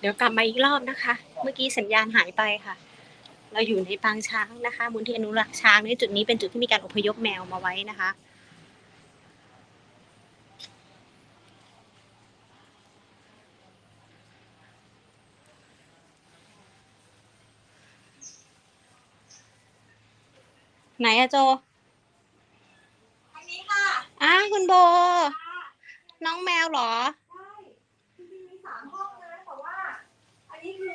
เดี๋ยวกลับมาอีกรอบนะคะ เมื่อกี้สัญญาณหายไปค่ะ เราอยู่ในปางช้างนะคะมูลที่อนุรักษ์ช้างในจุดนี้เป็นจุดที่มีการอพยพแมวมาไว้นะคะไหนอะโจ อันนี้ค่ะ อ้าคุณโบ น้องแมวเหรอ ใช่จริงๆมีสามห้องนะแต่ว่า อันนี้คือ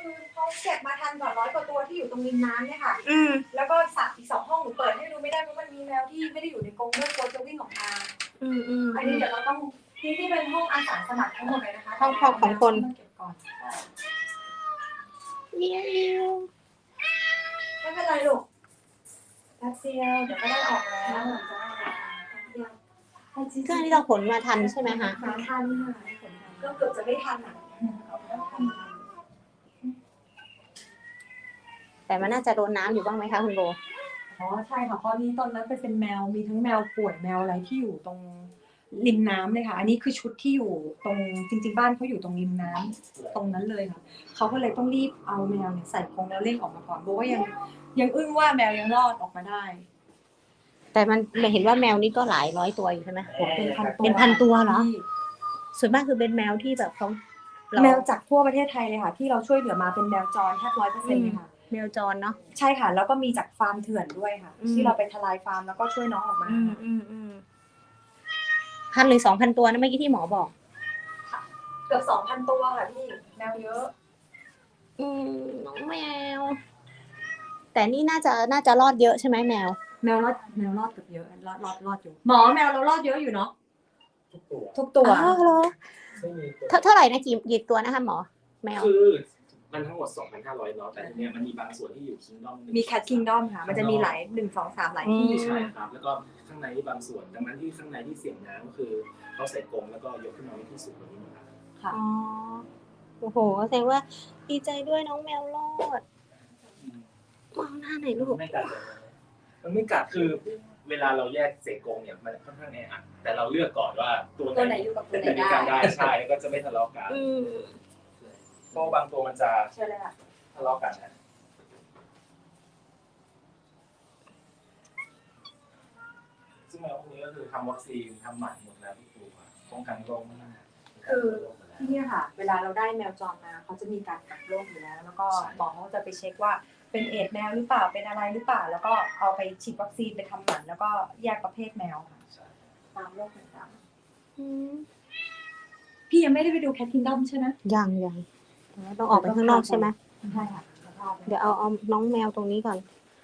เขาเก็บมาทันก่อนร้อยกว่าตัวที่อยู่ตรงริมน้ำเนี่ยค่ะ อืมแล้วก็สัตว์อีกสองห้องหนูเปิดให้ดูไม่ได้เพราะมันมีแมวที่ไม่ได้อยู่ในกรงด้วยกลัวจะวิ่งออกมา อืมอืมอันนี้เดี๋ยวเราต้องนี่ที่เป็นห้องอาสาสมัครทั้งหมดเลยนะคะห้องของของคน เก็บก่อนเมียวเมียวไม่เป็นไรลูกแป๊บเดียวเดี๋ยวก็ได้ออกแล้วเหมือนจะได้ออกแล้วแป๊บเดียวให้จิ๊บก็อันนี้เราขนมาทันใช่ไหมคะมาทันค่ะก็เกือบจะไม่ทันอะเอาไป แล้วทันแต่มันน่าจะโดนน้ำอยู่บ้างไหมคะคุณโบอ๋อใช่ค่ะเพราะนี้ตอนนั้นไปเป็นแมวมีทั้งแมวป่วยแมวอะไรที่อยู่ตรงริมน้ำเลยค่ะ อันนี้คือชุดที่อยู่ตรงจริง ๆ บ้านเขาอยู่ตรงริมน้ำตรงนั้นเลยค่ะเขาก็เลยต้องรีบเอาแมวเนี่ยใส่กรงแล้วเร่งออกมาก่อนโบว่ายังยังอึ้งว่าแมวยังรอดออกมาได้ แต่มันเห็นว่าแมวนี่ก็หลายร้อยตัวอยู่ใช่ไหม เป็นพันตัวเป็นพันตัวเหรอ ที่ ส่วนมากคือเป็นแมวที่แบบเขาเรา แมวจากทั่วประเทศไทยเลยค่ะ ที่เราช่วยเหลือมาเป็นแมวจรแทบร้อยเปอร์เซ็นต์เลยค่ะ แมวจรเนาะใช่ค่ะ แล้วก็มีจากฟาร์มเถื่อนด้วยค่ะอืมที่เราไปทลายฟาร์มแล้วก็ช่วยน้องออกมาอืมอืมอืมพันหรือสองพันตัวนะเมื่อกี้ที่หมอบอกเกือบสองพันตัวค่ะพี่แมวเยอะ อืมน้องแมว แต่นี่น่าจะน่าจะรอดเยอะใช่ไหมแมว แมวรอดแมวรอดเกือบเยอะรอดรอดรอดอยู่หมอแมวเรารอดเยอะอยู่เนาะทุกตัวทุกตัวอ้าวเหรอไม่มีตัวเท่าเท่าไหร่นะกี่กี่ตัวนะคะหมอ แมวคือ มันทั้งหมด 2,500เนาะแต่ทีเนี้ยมันมีบางส่วนที่อยู่คิงดอมมีแคทคิงดอมค่ะ มันจะมีหลายหนึ่งสองสามหลายที่อืมใช่ครับ แล้วก็ข้างในบางส่วน ดังนั้นที่ข้างในที่เสี่ยงน้ำก็คือเขาใส่กรงแล้วก็ยกขึ้นมาไว้ที่สูงกว่านี้หมดครับค่ะอ๋อโอ้โหแสดงว่าดีใจด้วยน้องแมวรอดมองหน้าหน่อยลูกไม่กัดเลยมันไม่กัดคือเวลาเราแยกเศษกรงเนี่ยมันค่อนข้างแออัดแต่เราเลือกก่อนว่าตัวตัวไหนอยู่กับตัวไหนจะมีการได้ได้ใช่ก็จะไม่ทะเลาะกัน อืมเพราะบางตัวมันจะเชิญเลยค่ะทะเลาะกันนะซึ่งแมวพวกนี้ก็คือทำวัคซีนทำหมันหมดแล้วทุกตัวป้องกันโรคมากคือที่เนี่ยค่ะ เวลาเราได้แมวจรมาเขาจะมีการกักโรคอยู่แล้ว แล้วก็หมอเขาจะไปเช็คว่าเป็นเอดส์แมวหรือเปล่าเป็นอะไรหรือเปล่า แล้วก็เอาไปฉีดวัคซีนไปทำหมันแล้วก็แยกประเภทแมวค่ะใช่ตามโรคต่างอืมๆพี่ยังไม่ได้ไปดูแคทคิงดอมใช่ไหมยังยัง ต้องออกไปข้างนอกใช่ไหมใช่ค่ะเดี๋ยวเอาเอาน้องแมวตรงนี้ก่อน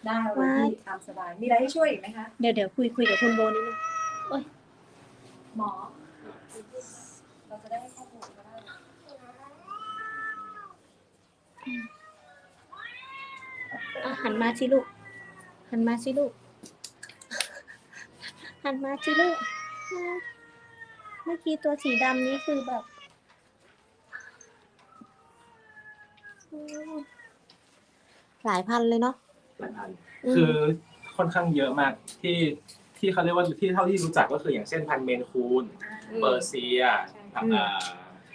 ได้เลยพี่ตามสบาย มีอะไรให้ช่วยอีกไหมคะ เดี๋ยวเดี๋ยวคุยคุยกับคุณโบนิดนึงหมอ เราจะได้ให้ข้อมูลก็ได้อะหันมาสิลูก หันมาสิลูก หันมาสิลูกอะเมื่อกี้ตัวสีดำนี้คือแบบอืม หลายพันเลยเนาะ หลายพันอืม คือค่อนข้างเยอะมากที่ที่เขาเรียกว่าที่เท่าที่รู้จักก็คืออย่างเช่นพันธุ์เมนคูนเปอร์เซียใช่อ่า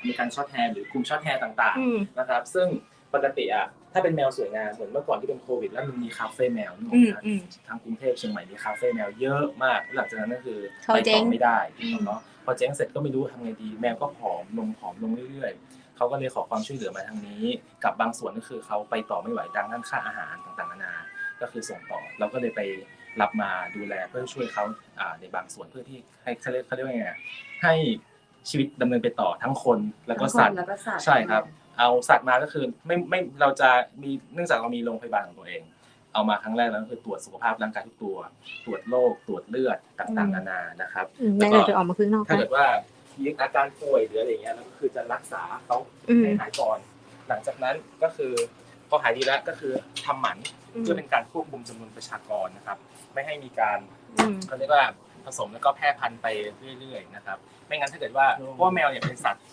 มีการช็อตแฮร์หรือกลุ่มช็อตแฮร์ต่างอืม ๆนะครับ ซึ่งปกติอะถ้าเป็นแมวสวยงามเหมือนเมื่อก่อนที่เป็นโควิด แล้วมันมีคาเฟ่แมวนี่หอืมนะอืม ทางกรุงเทพเชียงใหม่มีคาเฟ่แมวเยอะมากแล้วหลังจากนั้นก็คือเขาไปเจ๊ต่องไม่ได้เนาะพอเจ๊งเสร็จก็ไม่รู้ทำไงดี แมวก็ผอมลงผอมลงเรื่อยๆ เขาก็เลยขอความช่วยเหลือมาทางนี้ กับบางส่วนก็คือเขาไปต่อไม่ไหวดังนั้นค่าอาหารต่างๆนานา ก็คือส่งต่อเราก็เลยไปรับมาดูแลเพื่อช่วยเขาอ่าในบางส่วนเพื่อที่ให้เขาเรียกเขาเรียกว่าไงอะให้ชีวิตดำเนินไปต่อทั้งคนแล้วก็สัตว์แล้วก็สัตว์ใช่ครับ เอาสัตว์มาก็คือไม่ไม่เราจะมีเนื่องจากเรามีโรงพยาบาลของตัวเอง เอามาครั้งแรกแล้วก็คือตรวจสุขภาพร่างกายทุกตัว ตรวจโรคตรวจเลือดต่างๆนานานะครับอืมได้เลยจะออกมาข้างนอกถ้านะเกิดว่า มีอาการป่วยหรืออะไรอย่างเงี้ยแล้วก็คือจะรักษาเขาอืมให้หายก่อน หลังจากนั้นก็คือพอหายดีแล้วก็คือทำหมันอืมเพื่อเป็นการควบคุมจำนวนประชากรนะครับ ไม่ให้มีการอืมเขาเรียกว่าผสมแล้วก็แพร่พันธุ์ไปเรื่อยๆนะครับ ไม่งั้นถ้าเกิดว่าเพราะว่าแมวเนี่ยเป็นสัตว์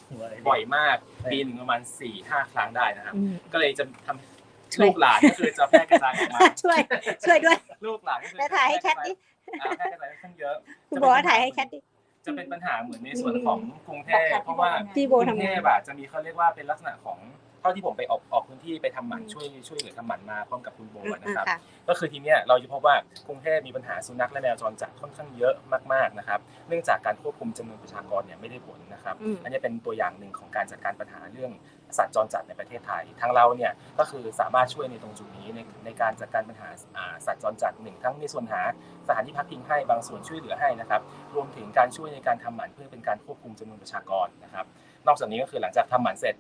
บ่อยมากปีหนึ่งประมาณ4ี่ห้าครั้งได้นะครับอืมก็เลยจะทำช่วยลูกหลานก็คือจะแพร่กระจายออกมาช่วยช่วยด้วย ลูกหลานก็คือแล้วถ่ายให้แคทดิอ่าแพร่กระจายค่อนข้างเยอะคุณบอกว่าถ่ายให้แคทดิ จะเป็นปัญหาเหมือนในส่วนของกรุงเทพเพราะว่าพี่โบกรุทำงเทงานพอะจะมีเขาเรียกว่าเป็นลักษณะของเท่าที่ผมไปออกออกพื้นที่ไปทำหมันอืมช่วยช่วยเหลือทำหมันมาพร้อมกับคุณโบอืมนะครับค่ะก็คือทีเนี้ยเราจะพบว่ากรุงเทพมีปัญหาสุนัขและแมวจรจัดค่อนข้างเยอะมากๆนะครับ เนื่องจากการควบคุมจำนวนประชากรเนี่ยไม่ได้ผลนะครับอืมอันนี้เป็นตัวอย่างหนึ่งของการจัดการปัญหาเรื่อง สัตว์จรจัดในประเทศไทย ทางเราเนี่ยก็คือสามารถช่วยในตรงจุดนี้ในในการจัดการปัญหาอ่าสัตว์จรจัดหนึ่งทั้งในส่วนหาสถานที่พักพิงให้บางส่วนช่วยเหลือให้นะครับ รวมถึงการช่วยในการทำหมันเพื่อเป็นการควบคุมจำนวนประชากรนะครับ นอกจากนี้ก็คือหลังจากทำหมันเสร็จ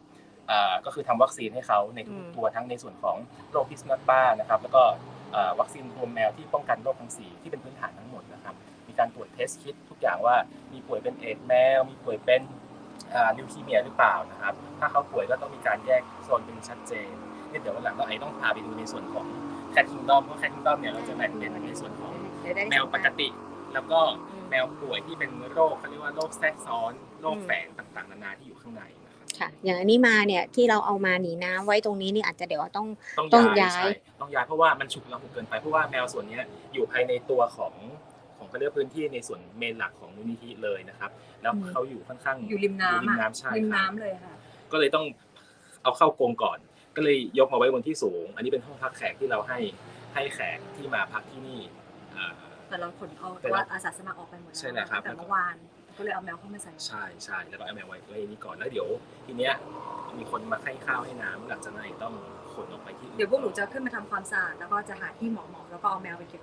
อ่าก็คือทำวัคซีนให้เขาในทุกอืมๆตัวทั้งในส่วนของโรคพิษสุนัขบ้านะครับ แล้วก็อ่าวัคซีนรวมแมวที่ป้องกันโรคทั้งสี่ที่เป็นพื้นฐานทั้งหมดนะครับ มีการตรวจเทสคิดทุกอย่างว่ามีป่วยเป็นเอดส์แมว มีป่วยเป็น ลิวคีเมียหรือเปล่านะครับ ถ้าเขาป่วยก็ต้องมีการแยกโซนเป็นชัดเจนนี่เดี๋ยววันหลังก็ไอต้องพาไปดูในส่วนของแคทคิงดอมเพราะแคทคิงดอมเนี่ยเราจะแบ่งเป็นในส่วนของเดี๋ยวได้แมวปกติ แล้วก็อืมแมวป่วยที่เป็นโรคเขาเรียกว่าโรคแทรกซ้อนโรคแฝงต่างๆนานาที่อยู่ข้างในนะครับค่ะอย่างอันนี้มาเนี่ยที่เราเอามาหนีน้ำไว้ตรงนี้นี่อาจจะเดี๋ยวต้องต้ต้อองงย้าย้ายยใช่ต้องย้ายเพราะว่ามันฉุกละหุกเกินไปเพราะว่าแมวส่วนเนี้ยอยู่ภายในตัวของของ เขาเรียกพื้นที่ในส่วนเมนหลักของมูลนิธิเลยนะครับ แล้วอืมเขาอยู่ค่อนข้างอยู่ริมน้ำริมอะน้ำใช่ริมครับน้ำเลยค่ะ ก็เลยต้องเอาเข้ากรงก่อน ก็เลยยกมาไว้บนที่สูง อันนี้เป็นห้องพักแขกที่เราให้ให้แขกที่มาพักที่นี่อ่าแต่เราขนเอาแต่ตัวเราอาสาสมัครออกไปหมดแล้วใช่แล้วครับแต่เมื่อวานก็เลยเอาแมวเข้ามาใส่ใช่ใช่แล้วก็เอาแมวไว้ไว้นี่ก่อนแล้วเดี๋ยว ทีเนี้ยมีคนมาให้ข้าวให้น้ำหลังจากนั้นต้องขนออกไปที่อื่นเดี๋ยวพวกหนูจะขึ้นมาทำความสะอาดแล้วก็จะหาที่เหมาะๆแล้วก็เอาแมวไปเก็บ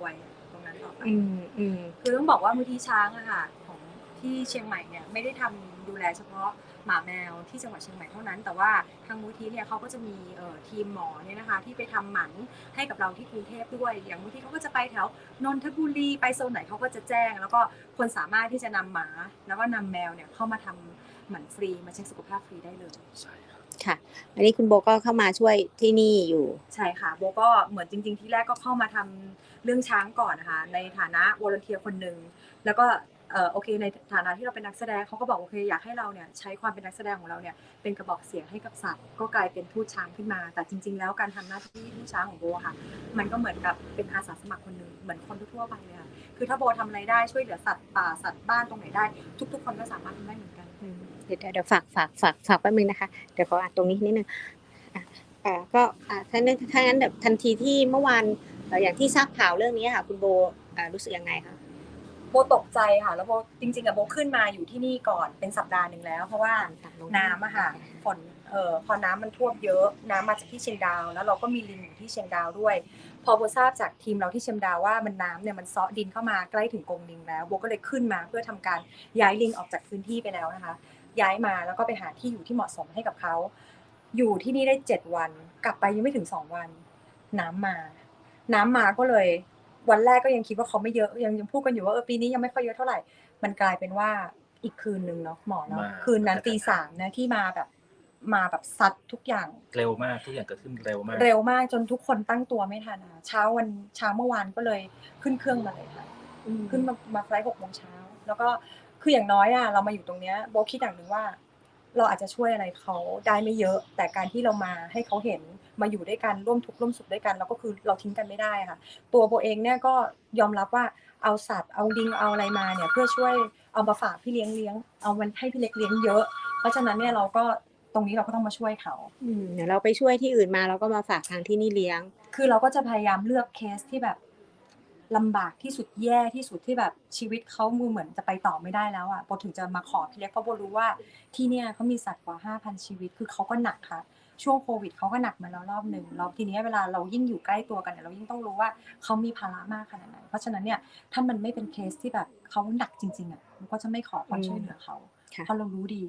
ไว้ตรง นั้นต่อไป อืมอืมคือต้องบอกว่ามูลที่ช้างอะค่ะของที่เชียงใหม่เนี่ยไม่ได้ทำดูแลเฉพาะหมาแมวที่จังหวัดเชียงใหม่เท่านั้น แต่ว่าทางมูลที่เนี่ยเขาก็จะมีเอ่อทีมหมอเนี่ยนะคะที่ไปทำหมันให้กับเราที่กรุงเทพด้วย อย่างมูลที่เขาก็จะไปแถวนนทบุรีไปโซนไหนเขาก็จะแจ้ง แล้วก็คนสามารถที่จะนำหมา แล้วก็นำแมวเนี่ยเข้ามาทำหมันฟรีมาเช็คสุขภาพฟรีได้เลย ใช่ ค่ะ อันนี้คุณโบก็เข้ามาช่วยที่นี่อยู่ ใช่ค่ะ โบก็เหมือนจริง ๆ ที่แรกก็เข้ามาทำเรื่องช้างก่อนนะคะ ในฐานะวอลเนเทียคนหนึ่งแล้วก็เออโอเคในฐานะที่เราเป็นนักแสดงเขาก็บอกโอเคอยากให้เราเนี่ยใช้ความเป็นนักแสดงของเราเนี่ยเป็นกระบอกเสียงให้กับสัตว์ก็กลายเป็นทูตช้างขึ้นมา แต่จริง ๆ แล้วการทำหน้าที่ทูตช้างของโบค่ะมันก็เหมือนกับเป็นอาสาสมัครคนหนึ่งเหมือนคนทั่วไปเลยค่ะคือถ้าโบทำอะไรได้ช่วยเหลือสัตว์ป่าสัตว์บ้านตรงไหนได้ ทุก ๆ คนก็สามารถทำได้เหมือนกัน เดี๋ยวเดี๋ยวเดี๋ยวฝากฝากฝากฝากแป๊บนึงนะคะ เดี๋ยวขออ่านตรงนี้นิดนึงอะอ่าก็อ่าถ้านั้นถ้างั้นแบบทันทีที่เมื่อวานเอ่ออย่างที่ทราบข่าวเรื่องนี้ค่ะคุณโบอ่ารู้สึกยังไงคะโบตกใจค่ะแล้วโบจริงๆอะโบขึ้นมาอยู่ที่นี่ก่อนเป็นสัปดาห์หนึ่งแล้ว เพราะว่าน้ำอะค่ะฝนเอ่อพอน้ำมันท่วมเยอะน้ำมาจากที่เชียงดาว แล้วเราก็มีลิงอยู่ที่เชียงดาวด้วย พอโบทราบจากทีมเราที่เชียงดาวว่ามันน้ำเนี่ยมันเซาะดินเข้ามาใกล้ถึงกรงลิงแล้วโบก็เลยขึ้นมาเพื่อทำการย้ายลิงออกจากพื้นที่ไปแล้วนะคะ ย้ายมาแล้วก็ไปหาที่อยู่ที่เหมาะสมให้กับเขาอยู่ที่นี่ได้เจ็ดวัน กลับไปยังไม่ถึงสองวัน น้ำมา น้ำมาก็เลย วันแรกก็ยังคิดว่าเขาไม่เยอะยังยังพูดกันอยู่ว่าเออปีนี้ยังไม่ค่อยเยอะเท่าไหร่ มันกลายเป็นว่าอีกคืนนึงเนาะหมอเนาะมาคืนนั้นตีสามนะที่มาแบบ มาแบบซัดทุกอย่าง เร็วมากทุกอย่างเกิดขึ้นเร็วมาก เร็วมากจนทุกคนตั้งตัวไม่ทันอะเช้าวันเช้าเมื่อวานก็เลยขึ้นเครื่องมาเลยค่ะขึ้นมามาไฟล์หกโมงเช้าแล้วก็คืออย่างน้อยอะเรามาอยู่ตรงเนี้ยโบคิดอย่างหนึ่งว่า เราอาจจะช่วยอะไรเขาได้ไม่เยอะ แต่การที่เรามาให้เขาเห็นมาอยู่ด้วยกันร่วมทุกข์ร่วมสุขด้วยกันแล้วก็คือเราทิ้งกันไม่ได้ค่ะ ตัวโบเองเนี่ยก็ยอมรับว่าเอาสัตว์เอาลิงเอาอะไรมาเนี่ยเพื่อช่วยเอามาฝากพี่เลี้ยงเลี้ยงเอามันให้พี่เล็กเลี้ยงเยอะ เพราะฉะนั้นเนี่ยเราก็ ตรงนี้เราก็ต้องมาช่วยเขาอืมเดี๋ยวเราไปช่วยที่อื่นมาเราก็มาฝากทางที่นี่เลี้ยง คือเราก็จะพยายามเลือกเคสที่แบบลำบากที่สุดแย่ที่สุดที่แบบชีวิตเขามือเหมือนจะไปต่อไม่ได้แล้วอะโบถึงจะมาขอพี่เล็กเพราะโบรู้ว่าที่เนี่ยเขามีสัตว์กว่า 5,000 ชีวิต คือเขาก็หนักค่ะ ช่วงโควิดเขาก็หนักมาแล้วรอบหนึ่งแล้วทีนี้เวลาเรายิ่งอยู่ใกล้ตัวกันเนี่ยเรายิ่งต้องรู้ว่าเขามีภาระมากขนาดไหนเพราะฉะนั้นเนี่ยถ้ามันไม่เป็นเคสที่แบบเขาหนักจริงๆอะเราก็จะไม่ขอความช่วยเหลือเขาค่ะ เพราะเรารู้ดี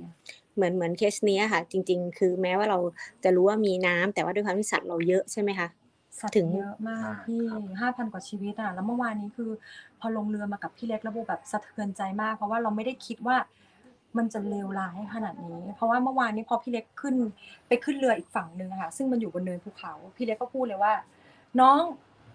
เหมือนเหมือนเคสเนี้ยค่ะ จริง ๆ คือแม้ว่าเราจะรู้ว่ามีน้ำแต่ว่าด้วยความที่สัตว์เราเยอะใช่ไหมคะสัตว์ถึงเยอะมากมากพี่ครับห้าพันกว่าชีวิตอะแล้วเมื่อวานนี้คือ พอลงเรือมากับพี่เล็กแล้วโบแบบสะเทือนใจมาก เพราะว่าเราไม่ได้คิดว่ามันจะเลวร้ายขนาดนี้ เพราะว่าเมื่อวานนี้พอพี่เล็กขึ้นไปขึ้นเรืออีกฝั่งหนึ่งอะค่ะ ซึ่งมันอยู่บนเนินภูเขา พี่เล็กก็พูดเลยว่า น้อง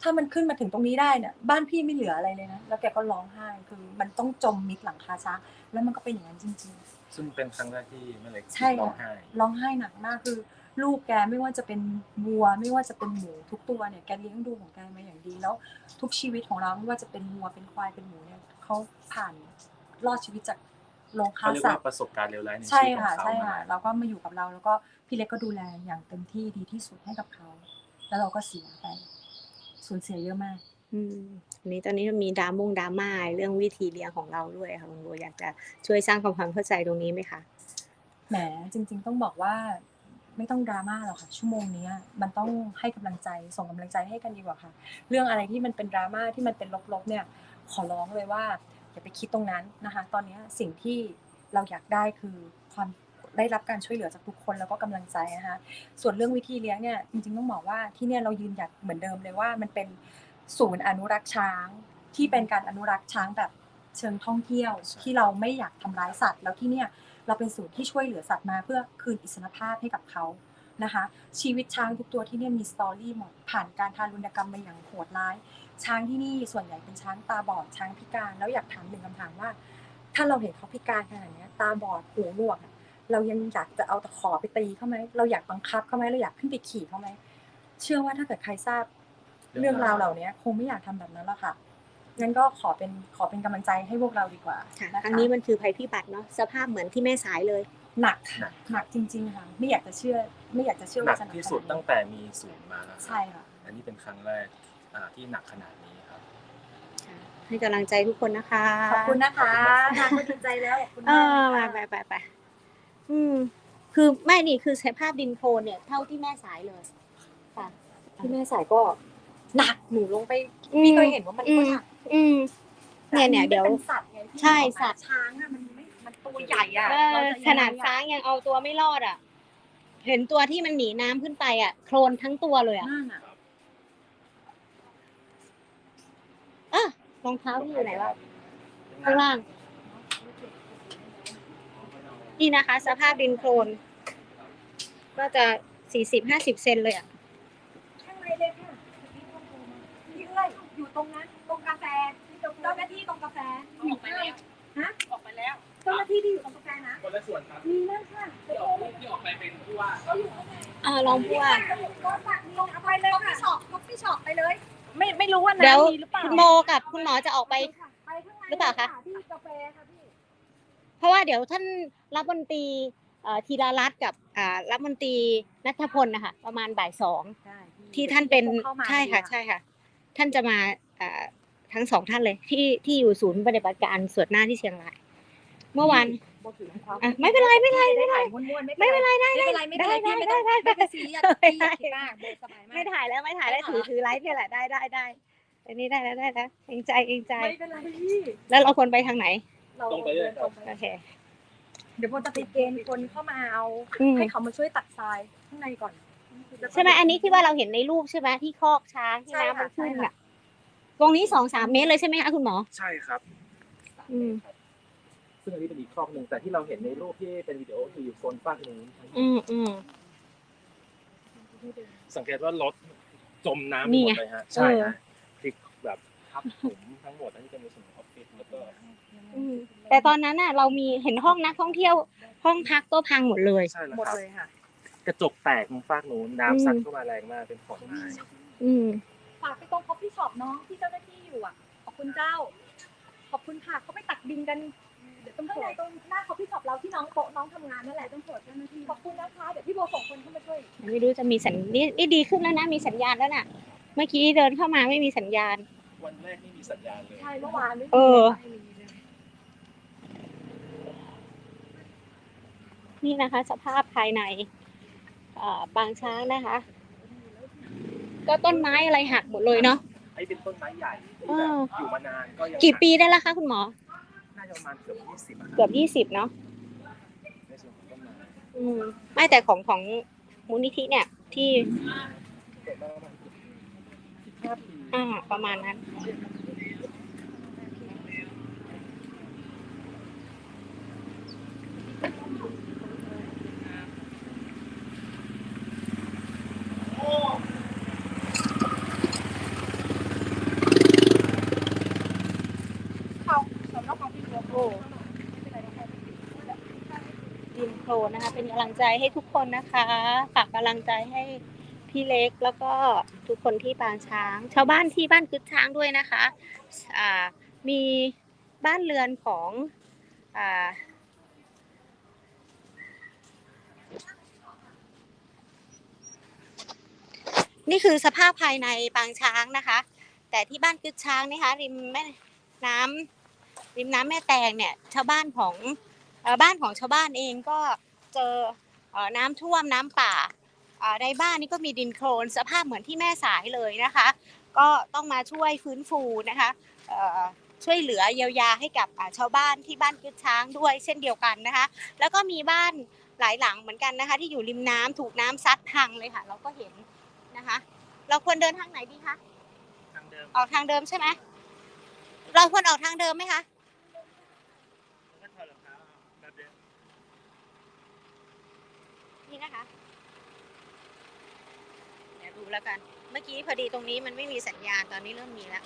ถ้ามันขึ้นมาถึงตรงนี้ได้เนี่ยบ้านพี่ไม่เหลืออะไรเลยนะแล้วแกก็ร้องไห้คือมันต้องจมมิดหลังคาช้างแล้วมันก็เป็นอย่างนั้นจริง ๆ ซึ่งเป็นครั้งแรกที่แม่เล็กใช่ร้องค่ะไห้ร้องไห้หนักมากคือ ลูกแกไม่ว่าจะเป็นวัว ไม่ว่าจะเป็นหมูทุกตัวเนี่ยแกเลี้ยงดูของแกมาอย่างดีแล้ว ทุกชีวิตของเราไม่ว่าจะเป็นวัวเป็นควายเป็นหมูเนี่ยเขาผ่านรอดชีวิตจากโรงฆ่าเขาเรียกสัตว่าว์ประสบการณ์เลวร้ายในชีใช่วิตของค่ะเขาใช่ค่ะมาเราก็มาอยู่กับเราแล้วก็พี่เล็กก็ดูแลอย่างเต็มที่ดีที่สุดให้กับเขา แล้วเราก็เสียไป สูญเสียเยอะมาก อืมอันนี้ตอนนี้มันมีดราม่งดราม่าเรื่องวิธีเลี้ยงของเราด้วยค่ะคุณโบอยากจะช่วยสร้างความเข้าใจตรงนี้ไหมคะแหมจริง ๆ ต้องบอกว่าไม่ต้องดราม่าหรอกค่ะชั่วโมงเนี้ยมันต้องให้กำลังใจส่งกำลังใจให้กันดีกว่าค่ะ เรื่องอะไรที่มันเป็นดราม่าที่มันเป็นลบๆเนี่ย ขอร้องเลยว่าอย่าไปคิดตรงนั้นนะคะ ตอนเนี้ยสิ่งที่เราอยากได้คือความ ได้รับการช่วยเหลือจากทุกคนแล้วก็กำลังใจนะคะส่วนเรื่องวิธีเลี้ยงเนี่ยจริงๆต้องบอกว่าที่เนี่ยเรายืนหยัดเหมือนเดิมเลยว่ามันเป็นศูนย์อนุรักษ์ช้างที่เป็นการอนุรักษ์ช้างแบบเชิงท่องเที่ยว ที่เราไม่อยากทำร้ายสัตว์ แล้วที่เนี่ยเราเป็นศูนย์ที่ช่วยเหลือสัตว์มาเพื่อคืนอิสรภาพให้กับเขานะคะชีวิตช้างทุกตัวที่เนี่ยมีสตอรี่หมดผ่านการทารุณกรรมมาอย่างโหดร้าย ช้างที่นี่ส่วนใหญ่เป็นช้างตาบอดช้างพิการ แล้วอยากถามหนึ่งคำถามว่า ถ้าเราเห็นเขาพิการขนาดเนี้ยตาบอดหูหนวก เรายังอยากจะเอาตะขอไปตีเขาไหมเราอยากบังคับเขาไหมเราอยากขึ้นไปขี่เขาไหมเชื่อว่าถ้าเกิดใครทราบเรื่องราวเหล่านี้คงไม่อยากทำแบบนั้นแล้วค่ะงั้นก็ขอเป็นขอเป็นกำลังใจให้พวกเราดีกว่าค่ะนะครั้คะงนี้มันคือภัยพิบัติเนาะสภาพเหมือนที่แม่สายเลย หนักหนักหนักจริงๆค่ะไม่อยากจะเชื่อ ไม่อยากจะเชื่อหนัว่ากจะหนักที่สุดขนาตั้งนี้แต่มีศูนย์มาแล้วครับใช่ค่ะอันนี้เป็นครั้งแรกอ่าที่หนักขนาดนี้ครับให้กำลังใจทุกคนนะคะ ขอบคุณนะคะขอบคุณครับทางก็ดีใจแล้วขอบคุณเอมากอเลยไปค่ะไปไปไป อืม คือไม่นี่คือสภาพดินโคลนเนี่ยเท่าที่แม่สายเลยค่ะที่แม่สายก็หนักหนูลงไปอืพี่มเคยเห็นว่ามันก็หนักอืมเนี่ยเนี่ยเดี๋ยวแต่อันนี้มันเป็นสัตว์ไงพี่ใช่บอกว่าสัตว์ช้างอะมันไม่มันตัวใหญ่อะเอเรอจะขนาดยังไงอะช้างยังเอาตัวไม่รอดอะ เห็นตัวที่มันหนีน้ำขึ้นไปอะ โคลนทั้งตัวเลยอะนั่นอะอะรองเท้าที่อยู่ไหนวะข้างล่าง นี่นะคะ สภาพดินโคลนก็จะสี่สิบห้าสิบเซนเลยอะข้างในเลยค่ะพี่เอ้ยอยู่ตรงนั้นตรงกาแฟเจ้าหน้าที่ตรงกาแฟอยู่ข้างฮะออกไปแล้วเจ้าหน้าที่ที่อยู่ตรงกาแฟนะคนละส่วนครับมีนั่นค่ะที่ออกที่ออกไปเป็นผู้ว่าเขาอยู่ข้างในอ่าลองพูดว่าก็ฝากลงไปเลยค่ะช็อปก็พี่ช็อปไปเลย ไม่ไม่รู้ว่าเดี๋ยวน้ำมีหรือเปล่าคุณโมกับคุณหมอจะออกไปไปข้างในหรือเปล่าคะที่กาแฟค่ะพี่ เพราะว่าเดี๋ยวท่านรัฐมนตรีเอ่อธีรรัตน์กับอ่ารัฐมนตรีนัทพลนะคะประมาณบ่ายสองที่ท่านเป็นใช่ค่ะ ใช่ค่ะ ท่านจะมาอ่าทั้งสองท่านเลย ที่ที่อยู่ศูนย์ปฏิบัติการสวดหน้าที่เชียงราย เมื่อวานอะไม่เป็นไรไม่เป็นไรได้ถ่ายม้วนๆไม่เป็นไรได้ไม่ได้เป็นไรไม่เป็นไรได้พี่ไม่ได้ต้องได้ไม่เป็นซีเรียสพี่อย่าคิดมากโบสบายมากไม่ถ่ายแล้วไม่ถ่ายแล้วถือถือไลฟ์เนี่ยแหละได้ได้ได้อันนี้ได้แล้วได้แล้วเองใจเองใจไม่เป็นไรพี่แล้วเราควรไปทางไหน เราตรงไปเลยครับ โอเค เดี๋ยวโบจะไปเกณฑ์คนเข้ามาเอา อืม ให้เขามาช่วยตักทรายข้างในก่อน ใช่ไหมอันนี้ที่ว่าเราเห็นในรูปใช่ไหมที่คอกช้างที่ใช่น้ำค่ะมันขึ้นใช่ค่ะ อะตรงนี้สองสามเมตรเลยใช่ไหมคะคุณหมอ ใช่ครับ อืม ซึ่งอันนี้เป็นอีกครอบหนึ่งแต่ที่เราเห็นในรูปที่เป็นวิดีโอคืออยู่โซนฝากนู้นอืมอืม สังเกตว่ารถจมน้ำนี่หมไงดเลยฮะเอใช่อฮะพลิกแบบทับถมทั้งหมดอันนี้จะมีส่วนของออฟฟิศแล้วก็อืม แต่ตอนนั้นน่ะ เรามีเห็นห้องนักท่องเที่ยว ห้องพักก็พังหมดเลย ใช่แล้วหมดครับเลยค่ะ กระจกแตกตรงฝากนู้นน้ำซัดเข้ามาแรงมากเป็นขอนไม้อืม ฝากไปตรงคอฟฟี่ช็อปน้องที่เจ้าหน้าที่อยู่อะ ขอบคุณเจ้า ขอบคุณค่ะเขาไปตักดินกันเดี๋ยวต้องข้างในตรงหน้าคอฟฟี่ช็อปเราที่น้องโต๊ะน้องทำงานนั่นแหละต้องตรวจเจ้าหน้าที่ขอบคุณนะคะเดี๋ยวพี่โบส่งคนเข้ามาช่วย ไม่รู้จะมีสัญนี่นี่ดีขึ้นแล้วนะ มีสัญญาณแล้วน่ะ เมื่อกี้เดินเข้ามาไม่มีสัญญาณ วันแรกไม่มีสัญญาณเลย ใช่เมื่อวานไม่มีเออ นี่นะคะ สภาพภายในเอ่อปางช้างนะคะ ก็ต้นไม้อะไรหักหมดเลยเนาะไอ้เป็นต้นไม้ใหญ่ที่เอแบบออยู่มานานก็ยังกี่ปีได้แล้วคะคุณหมอ น่าจะประมาณเกือบยี่สิบเกือบยี่สิบเนาะในส่วนของต้นไม้อืมไม่แต่ของของมูลนิธิเนี่ยที่เกิดมาประมาณสิบห้าปีอ่าประมาณนั้น เขาสำนักของพี่โบ โอ้ดิ นนะคะ เป็นกำลังใจให้ทุกคนนะคะฝากกำลังใจให้พี่เล็กแล้วก็ทุกคนที่ปางช้าง ชาวบ้านที่บ้านกึดช้างด้วยนะคะอ่ามีบ้านเรือนของอ่านี่คือสภาพภายในปางช้างนะคะ แต่ที่บ้านกึดช้างนะคะริมแม่น้ำริมน้ำแม่แตงเนี่ย ชาวบ้านของบ้านของชาวบ้านเองก็ เจอเอ่อน้ำท่วมน้ำป่าเอ่อในบ้านนี่ก็มีดินโคลนสภาพเหมือนที่แม่สายเลยนะคะ ก็ต้องมาช่วยฟื้นฟูนะคะเอ่อช่วยเหลือเยียวยาให้กับอ่าชาวบ้านที่บ้านกึดช้างด้วยเช่นเดียวกันนะคะ แล้วก็มีบ้านหลายหลังเหมือนกันนะคะ ที่อยู่ริมน้ำถูกน้ำซัดพังเลยค่ะ เราก็เห็นนะคะ เราควรเดินทางไหนดีคะทางเดิมออกทางเดิมใช่ไหมเราควรออกทางเดิมไหมคะ ก็ถอดรองเท้าแบบเดิม นี่นะคะ เดี๋ยวดูแล้วกัน เมื่อกี้พอดีตรงนี้มันไม่มีสัญญาณ ตอนนี้เริ่มมีแล้ว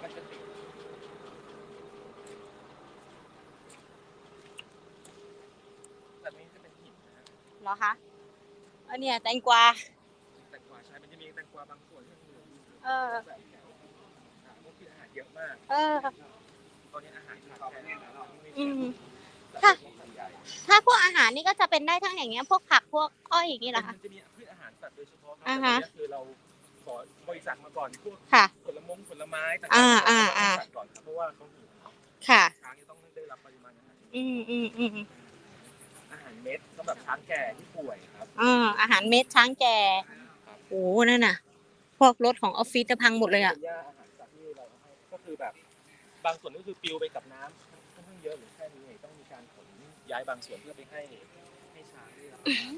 ก็จะติดแบบนี้จะเป็นหินนะฮะเหรอคะอันเนี้ยแตงกวา แตงกวาใช่มันจะมีแตงกวาบางส่วนที่มันอยู่เออ แบบแถวอ่าพวกที่อาหารเยอะมาก เออต อนนี้อาหารขาดแคลนแล้วอืมแต่ค่ะพวกสัตว์ใหญ่ถ้าพวกอาหารนี่ก็จะเป็นได้ทั้งอย่างเงี้ย พวกผักพวกอ้อยอย่างนี้เหรอคะมันจะมีพืชอาหารสัตว์โดยเฉพาะครับอ่าแต่ฮะตอนนี้คือเราขอบริจาคมาก่อนพวกค่ะ ผลมงผลไม้ต่างอ่าๆอ่าอ่า เรต้องบริจคก่อนครับเพราะว่าเขาหิวค่ะ ช้างจะต้องได้รับปริมาณอาหารอืมอืมอืมอาหารเม็ดสำหรับช้างแก่ที่ป่วยครับอ่าอาหารเม็ดช้างแก่ครับโอ้นั่นน่ะ พวกรถของออฟฟิศจะพังหมดเลยอะป็นหญ้าอาหารสัตว์ที่เราให้ก็คือแบบ บางส่วนก็คือปลิวไปกับน้ำค่อนข้างเยอะหรือแค่นี้เองต้องมีการขนย้ายบางส่วนเพื่อไปให้ให้ช้างได้รับประทาน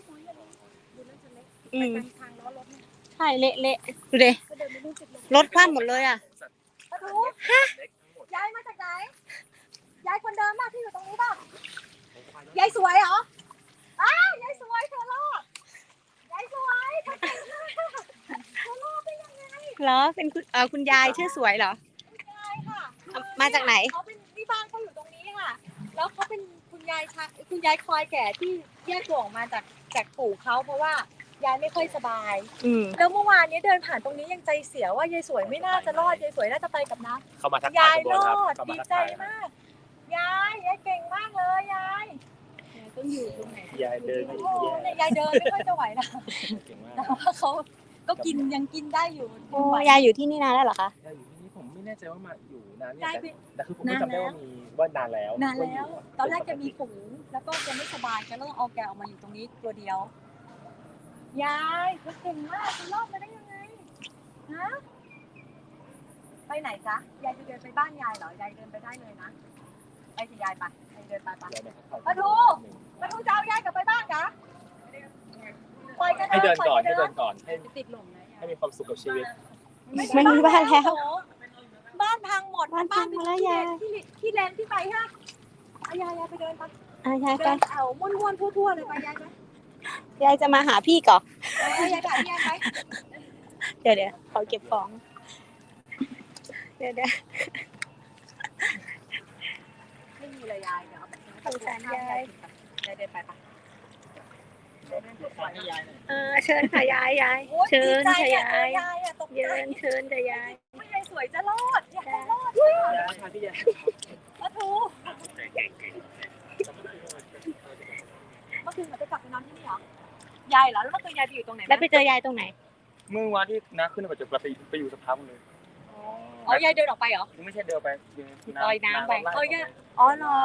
อืมทางล้อรถเนี่ยใช่เละเละดูดิก็เดินไม่รู้จุดลงรถคว่ำหมดเลยอะสัตว์ปะทูเล็กทั้งหมดย้ายมาจากไหนยายคนเดิมป่ะที่อยู่ตรงนี้ป่ะยายสวยเหรออ้าวยายสวยเธอรอดยายสวยเธอเก่งมากเธอรอดได้ยังไง เหรอเป็นคุณเออคุณยายชื่อสวยเหรอยายค่ะเอา มาจากไหน เขาเป็นที่บ้านเขาอยู่ตรงนี้ค่ะ แล้วเขาเป็นคุณยายชาคุณยายควายแก่ที่แยกตัวออกมาจากจากปู่เขาเพราะว่ายายไม่ค่อยสบาย อืม แล้วเมื่อวานนี้เดินผ่านตรงนี้ยังใจเสียว่ายายสวยไม่น่าจะรอดยายสวยน่าจะไปกับน้ำเข้ามาทักทายยายคุณรโบอครับดเข้ามาดีทักใจทายมากยายยายเก่งมากเลยยายต้องอยู่ตรงไหนยายเดินไม่โอ้แย่เนี่ยยายเดินไม่ค่อยจะไหวนะเก่งมากแต่ว่าเขาก็กินยังกินได้อยู่โอ้ยายอยู่ที่นี่นานแล้วเหรอคะ ยายอยู่ที่นี่ผม ไม่แน่ใจว่ามาอยู่นานเนี่ยยายแต่ไปแต่คือผมไม่จำได้ว่ามีว่านานแล้วนานแล้วว่ายู่ตอนแรกจะมีฝูงแล้วก็จะไม่สบายก็ต้องเอาแกออกมาอยู่ตรงนี้ตัวเดียวยายเธอเก่งมากคุณรอดมาได้ยังไงฮะไปไหนจ๊ะยายจะเดินไปบ้านยายเหรอยายเดินไปได้เลยนะไปสิยายไปยายเดินไปไปยายมาทักทายปะทูแล้วคุณจะเอายายกลับไปบ้านจ๊ะปล่อยแกให้เดินก่อนปล่ให้ยแเดินก่อนให้ติดหลุมนะให้มีความสุขกับชีวิต ไม่มีบ้านแล้ว บ้านพังหมดบ้านพังหมดแล้วยาย ที่ที่แลนด์ที่ไปฮะเอายายยายไปเดินไปอะยายไปเดินเอาม้วนๆทั่วๆเลยไปยายไปยายจะมาหาพี่ก่อนเอายายไปเอายายไปเดี๋ยวเดี๋ยวขอเก็บของเดี๋ยวเดี๋ยวไม่มีเลยยายเดี๋ยวเอาไปทิ้งสงสารยาย ยายเดินไปปะเออเชิญค่ะยายยายโอ้ยเชิดีญใจค่ะอะยายยายอะตกใจเชิญเชิญค่ะยายว่ายายสวยจะรอดยายจะรอดยายพาพี่ยายปะทูเมื่อคืนมันจะกลับไปนอนที่นี่เหรอยายเหรอแล้วเมื่อคืนยายไปอยู่ตรงไหนแล้วไปเจอยายตรงไหนเมื่อวานที่น้าขึ้นมาจากไปไปอยู่สภาพเลยอ๋อยายเดินออกไปเหรอไม่ใช่เดินไปลอยน้ำไปเออยายอ๋อเหรอ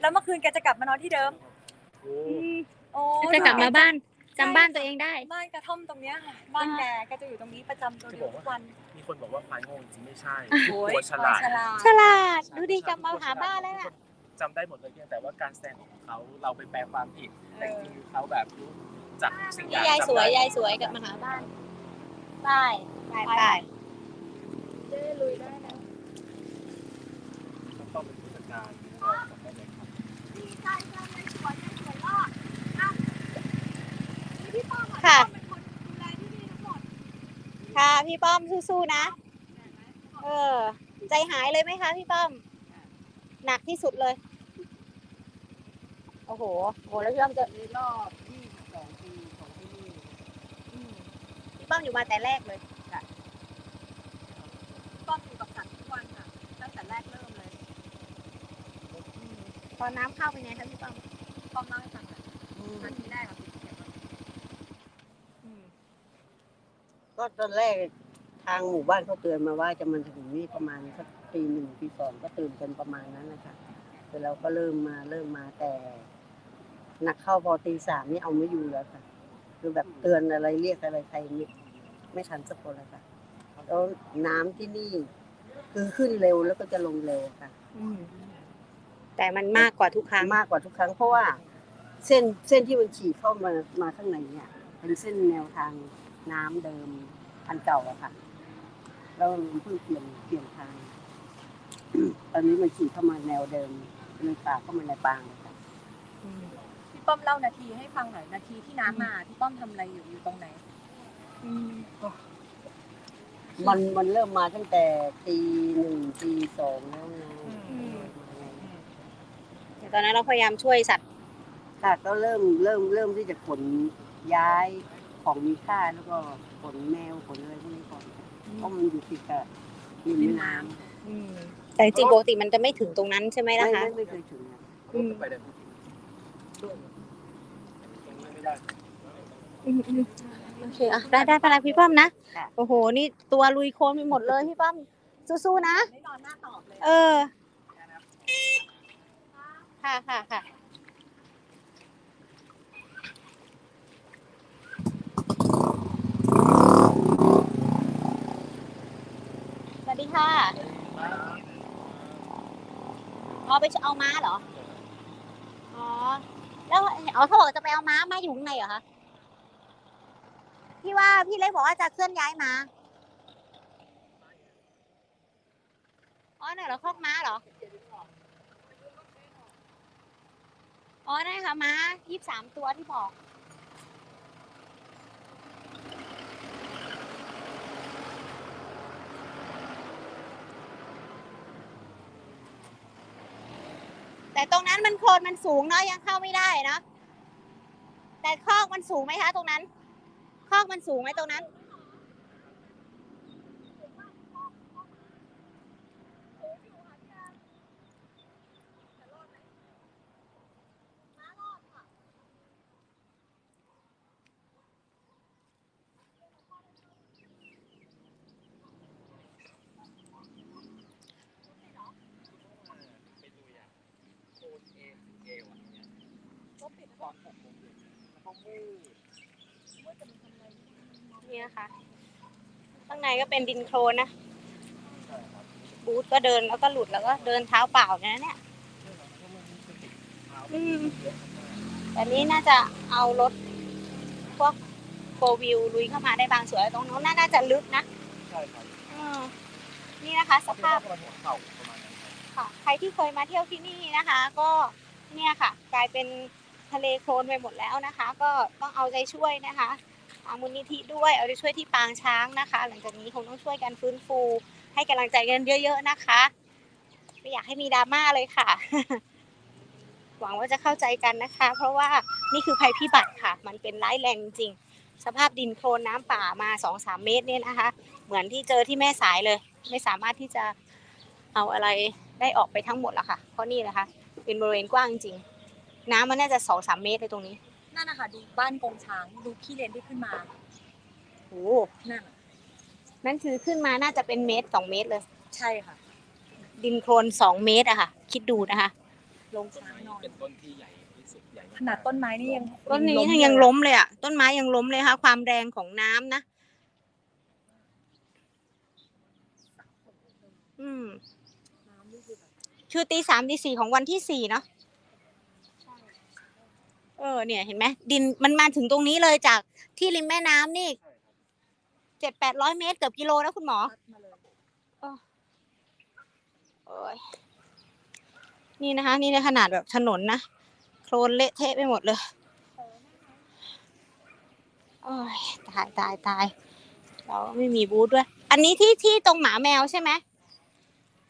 แล้วเมื่อคืนแกจะกลับมานอนที่เดิมอืม โอ้จะกลับมาบ้านจำบ้านตัวเองได้ บ้านกระท่อมตรงเนี้ยค่ะบ้านแกแกจะอยู่ตรงนี้ประจำตัวเดียวทุกวันมีคนบอกว่าควายโง่จริงไม่ใช่โอ้ยตัวฉลาดฉลาด ฉลาดดูดีกลับมาหาบ้านแล้วน่ะ จำได้หมดเลยเพียงแต่ว่าการแสดงของเขาเราไปแปลความผิดแต่จริงๆเขาแบบรู้จักสิ่งอนี่ย่างยายสวยจำได้ยายสวยกลับมาหาบ้านไปไปไปเจ้ลุยได้นะต้องเป็นผู้จัดการจำได้เลยครับ ดีใจจังเลยสวยยังสวยรอดอะนี่พี่ป้อมอะ ค่ะพี่ป้อมเป็นคนดูแลที่นี่ทั้งหมดค่ะพี่ป้อมสู้ๆนะ เออ ใจหายเลยไหมคะพี่ป้อม หนักที่สุดเลย โอ้โหโอ้โหแล้วพี่ป้อมจะในรอบ22ปีของที่นี่อืมพี่ป้อมอยู่มาแต่แรกเลยป้อมอยู่กับสัตว์ทุกวันค่ะตั้งแต่แรกเริ่มเลย ตอนน้ำเข้าเป็นไงคะพี่ป้อมป้อมเล่าให้ฟังหน่อยนาทีแรกอะเป็นยังไงบ้าง อืม ก็ตอนแรกทางหมู่บ้านเขาเตือนมาว่าจะมันถึงนี่ประมาณสักตีหนึ่งตีสองก็ตื่นกันประมาณนั้นนะคะแต่เราก็เริ่มมาเริ่มมาแต่หนักเข้าพอตีสามนี่เอาไม่อยู่แล้วค่ะ คือแบบเตือนอะไรเรียกอะไรใครไม่ไม่ทันสักคนเลยค่ะแล้วน้ำที่นี่ คือขึ้นเร็วแล้วก็จะลงเร็วค่ะอืมแต่มันมากกว่าทุกครั้งมากกว่าทุกครั้งเพราะว่า เส้นเส้นที่มันฉีดเข้ามามาข้างในเนี่ยเป็นเส้นแนวทาง น้ำเดิมอันเก่าอะค่ะ แล้วมันเพิ่งเปลี่ยนเปลี่ยนทาง ตอนนี้มันฉีดเข้ามาแนวเดิมเลยปากเข้ามาในปางเลยค่ะอืมพี่ป้อมเล่านาทีให้ฟังหน่อยนาทีที่น้ำมาพี่ป้อมทำอะไรอยู่อยู่ตรงไหนอืมมันมันเริ่มมาตั้งแต่ตีหนึ่งตีสองแล้วไงแต่ตอนนั้นเราพยายามช่วยสัตว์ค่ะก็เริ่มเริ่มเริ่มที่จะขนย้าย ของมีค่าแล้วก็ขนแมวขนอะไรพวกนี้ก่อนเพราะมันอยู่ติดกับริมแม่น้ำอืมแต่จริงๆปกติมันจะไม่ถึงตรงนั้นใช่ไหมไม่ล่ะคะ ไม่ไม่เคยถึงอะรถไปได้ไหมตรงนี้ไม่ได้อืมอืมโอเคอะได้ได้ไปแล้วพี่ป้อมนะ โอ้โห นี่ตัวลุยโคลนไปหมดเลยพี่ป้อม สู้ๆนะไม่นอนหน้าตอบเลยเออ ค่ะค่ะค่ะ สวัสดีค่ะอ๋อ ไปเอาม้าเหรอ อ๋อ แล้วอ๋อเขาบอกจะไปเอาม้ามาอยู่ข้างในเหรอคะ พี่ว่าพี่เล็กบอกว่าจะเคลื่อนย้ายม้า อ๋อนี่เหรอคอกม้าเหรอ อ๋อได้ค่ะม้ายี่สิบสามตัวที่บอก แต่ตรง นั้นมันโคลนมันสูงเนาะยังเข้าไม่ได้เนาะแต่คอกมันสูงไหมคะ ตรงนั้น คอกมันสูงไหมตรงนั้นางในก็เป็นดินโคลนนะ บูธก็เดินแล้วก็หลุดแล้วก็เดินเท้าเปล่าเนี่ยนะเนี่ยอืมแต่นี้น่าจะเอารถพวกโฟวิวลุยเข้ามาได้บางส่วนตรงนู้นน่าจะลึกนะใช่ครับอืมนี่นะคะ สภาพประมาณหัวเข่าประมาณนั้นครับค่ะ ใครที่เคยมาเที่ยวที่นี่นะคะ ก็เนี่ยค่ะ กลายเป็นทะเลโคลนไปหมดแล้วนะคะ ก็ต้องเอาใจช่วยนะคะทาง มูลนิธิด้วยเอาใจช่วยที่ปางช้างนะคะ หลังจากนี้คงต้องช่วยกันฟื้นฟู ให้กำลังใจกันเยอะ ๆนะคะ ไม่อยากให้มีดราม่าเลยค่ะ หวังว่าจะเข้าใจกันนะคะ เพราะว่านี่คือภัยพิบัติค่ะ มันเป็นร้ายแรงจริงสภาพดินโคลนน้ำป่ามาสองสามเมตรเนี่ยนะคะ เหมือนที่เจอที่แม่สายเลย ไม่สามารถที่จะเอาอะไรได้ออกไปทั้งหมดแล้วค่ะ เพราะนี่นะคะ เป็นบริเวณกว้างจริง น้ำมันน่าจะสองสามเมตรเลยตรงนี้ นั่นนะคะดูบ้านกงช้างดูขี้เลนที่ขึ้นมาโอ้นั่นน่ะนั่นคือขึ้นมาน่าจะเป็นเมตรสองเมตรเลย ใช่ค่ะ ดินโคลนสองเมตรอะค่ะ คิดดูนะคะ ลงช้างนอนเป็นต้นที่ใหญ่ที่สุดใหญ่มกขนาดต้นไม้นี่ยังต้นนี้เลยังล้มเลยอะต้นไม้ยังล้มเลยค่ะ ความแรงของน้ำนะ อืมน้ำนี่คือแบบ คือตีสามตีสี่ของวันที่สี่เนาะ เออเนี่ยเห็นไหมดินมันมาถึงตรงนี้เลยจากที่ริมแม่น้ำนี่เจ็ดแปดร้อยเมตรเกือบกิโลนะคุณหมอพัดมาเลยโอ้ยนี่นะคะ นี่ในขนาดแบบถนนนะโคลนเละเทะไปหมดเลยโอ้ยตายตายตายเราไม่มีบูธด้วย อันนี้ที่ที่ตรงหมาแมวใช่ไหม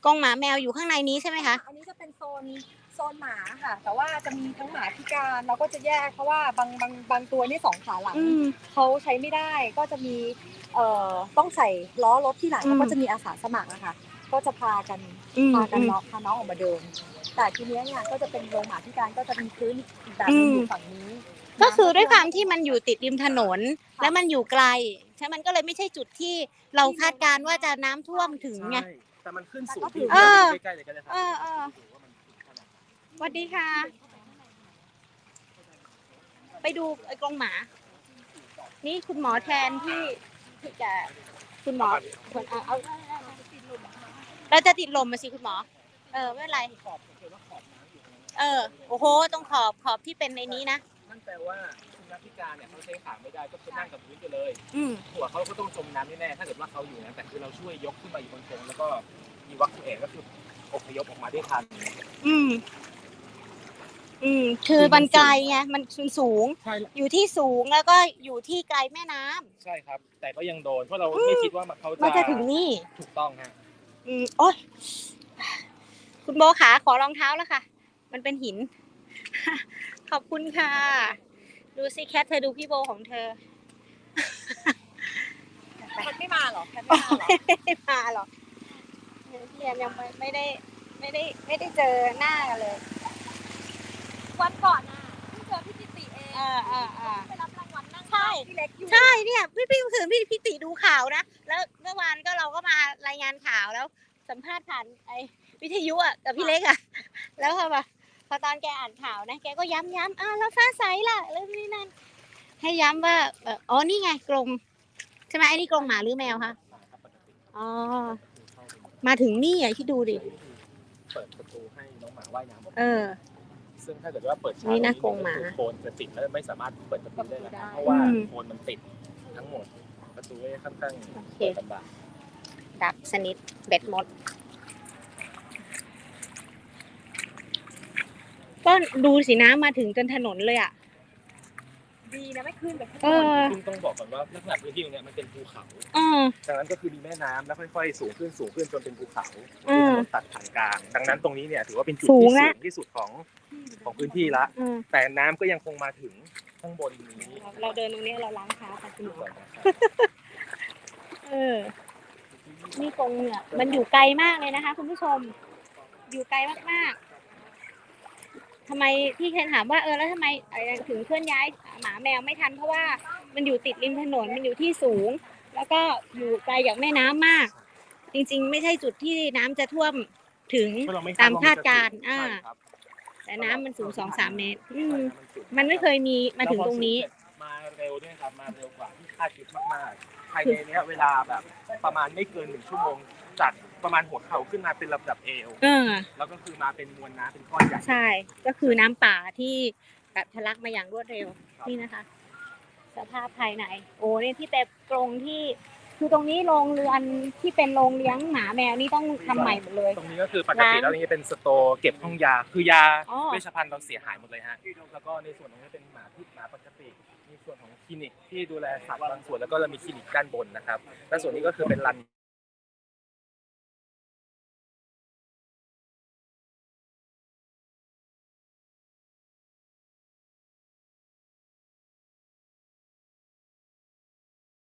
กรงหมาแมวอยู่ข้างในนี้ใช่ไหมคะ อันนี้จะเป็นโซนโซนหมาค่ะ แต่ว่าจะมีทั้งหมาพิการเราก็จะแยกเพราะว่าบางบางบางตัวนี่สองขาหลังอืม เขาใช้ไม่ได้ก็จะมีเอ่อต้องใส่ล้อรถที่หลังอืม แล้วก็จะมีอาสาสมัครอะค่ะก็จะพากันอืมพากันอืม น้องพาน้องออกมาเดิน แต่ทีเนี้ยเนี่ยก็จะเป็นโรงหมาพิการก็จะมีพื้นอีกแบบหนึงอืม อยู่ฝั่งนี้ ก็คือด้วยความที่มันอยู่ติดริมถนน แล้วมันอยู่ไกล ใช่ มันก็เลยไม่ใช่จุดที่เราคาดการณ์ว่าจะน้ำท่วมถึงไง ใช่แต่มันขึ้นสูงเออ ใกล้ๆเลยก็ได้ครัเออเออส วัสดีค่ะ ไปดูไอ้กรงหมา นี่คุณหมอแทนที่ที่จะคุณหมอคนเอาเอาเราจะติดลมมาสิคุณหมอ เออไม่เป็นไรขอบสังเกตว่าขอบน้ำอยู่ตรงนี้เออ โอ้โห ตรงขอบขอบที่เป็นในนี้นะ นั่นแปลว่าสุนัขพิการเนี่ยเขาใช้ขาไม่ได้ก็คือนั่งกับพื้นไปเลยอืมหัวเขาก็ต้องจมน้ำแน่ๆถ้าเกิดว่าเขาอยู่นะแต่คือเราช่วยยกขึ้นมาอยู่บนโครงแล้วก็มีวัคซีนก็คืออพยพออกมาได้ทัน อืม อืมคือมันไกลไงมันสูง ใช่อยู่ที่สูงแล้วก็อยู่ที่ไกลแม่น้ำใช่ครับ แต่ก็ยังโดนเพราะเราไม่คิดว่าเขามันจะจะถึงนี่ ถูกต้องฮะอืมโอ๊ยคุณโบขาขอรองเท้าแล้วค่ะ มันเป็นหิน ขอบคุณค่ะ ดูสิแคทเธอดูพี่โบของเธอ แคทไม่มาเหรอแคทไม่มาเหรอไม่มาหรอกเรียนยังไม่ไม่ได้ ไม่ได้ไม่ได้เจอหน้ากันเลย วันก่อนน่ะเพิ่งเจอพี่จิติเองอ่าอ่าอ่าไปรับรางวัลนั่งใช่ พี่เล็กอยู่ใช่เนี่ยพี่พี่คือพี่พี่ติดูข่าวนะ แล้วเมื่อวานก็เราก็มารายงานข่าวแล้ว สัมภาษณ์ผ่านไอวิทยุอะกับพี่เล็กอะ แล้วพอมาพอตอนแกอ่านข่าวนะ แกก็ย้ำย้ำอ้าวแล้วฟ้าใสล่ะเรื่องนี้นั่นให้ย้ำว่าเอ่ออ๋อนี่ไงกรงใช่ไหมไอ้นี่กรงหมาหรือแมวคะอ๋อมาถึงนี่อะที่ดูดิ เปิดประตูให้น้องหมาว่ายน้ำออกเอมาอ ซึ่งถ้าเกิดว่าเปิดช้านี่นะกกรงหมา โคนจะติดแล้วไม่สามารถเปิดประตูได้แล้วเพราะว่าอืมโคนมันติดทั้งหมด ประตูก็ค่อนข้างโอเคเปิดลำบากดับสนิทเบ็ดหมด ก็ดูสิน้ำมาถึงจนถนนเลยอะ ดีนะไม่ขึ้นแบบข้างเอบนอซึ่งต้องบอกก่อนว่าลักษณะพื้นที่ตรงเนี้ยมันเป็นภูเขาเออ ดังนั้นก็คือมีแม่น้ำแล้วค่อยๆ สูงขึ้นสูงขึ้นจนเป็นภูเขาอืมีมถนนตัดผ่านกลาง ดังนั้นตรงนี้เนี่ยถือว่าเป็นจุดสูที่งสูละ งที่สุดของ ของพื้นที่ละ อืมแต่น้ำก็ยังคงมาถึงข้างบนนี้เราเดินตรงนี้เราล้างเท้าค่ะคุณหมอก่อนนะครับเออ นี่กรงเนี่ยมันอยู่ไกลมากเลยนะคะ คุณผู้ชม อยู่ไกลมากๆทำไมพี่เคนถามว่าเออแล้วทำไมเอ่อถึงเคลื่อนย้ายหมาแมวไม่ทันเพราะว่ามันอยู่ติดริมถนนมันอยู่ที่สูง แล้วก็อยู่ไกลจากแม่น้ำมาก จริงๆ ไม่ใช่จุดที่น้ำจะท่วมถึง เพราะเไตามคาดการณ์อ่า ใช่ครับ แต่น้ำมันสูงสองสามเมตร อืมใช่ครับสูงมันไม่เคยมีมาถึงตรงนี้แล้วพอสูเสร็จมาเร็วด้วยครับมาเร็วกว่าที่คาดคิดมากๆภายในเนี้ยเวลาแบบประมาณไม่เกินหนึ่งชั่วโมงจากประมาณหัวเข่าขึ้นมาเป็นระดับเอว เออ แล้วก็คือมาเป็นมวลน้ำเป็นก้อนใหญ่ ใช่ ก็คือน้ำป่าที่แบบทะลักมาอย่างรวดเร็ว ครับ นี่นะคะ สภาพภายใน โอ้นี่ที่แต่กรงที่ คือตรงนี้โรงเรือนที่เป็นโรงเลี้ยงหมาแมวนี่ต้องทำใหม่หมดเลย ตรงนี้ก็คือปกติแล้วนี้เป็นสโตร์เก็บห้องยา คือยาอ๋อ เวชภัณฑ์เราเสียหายหมดเลยฮะ แล้วก็ในส่วนตรงนี้เป็นหมาที่หมาปกติ มีส่วนของคลินิกที่ดูแลสัตว์บางส่วนแล้วก็เรามีคลินิกด้านบนนะครับ และส่วนนี้ก็คือเป็นรัน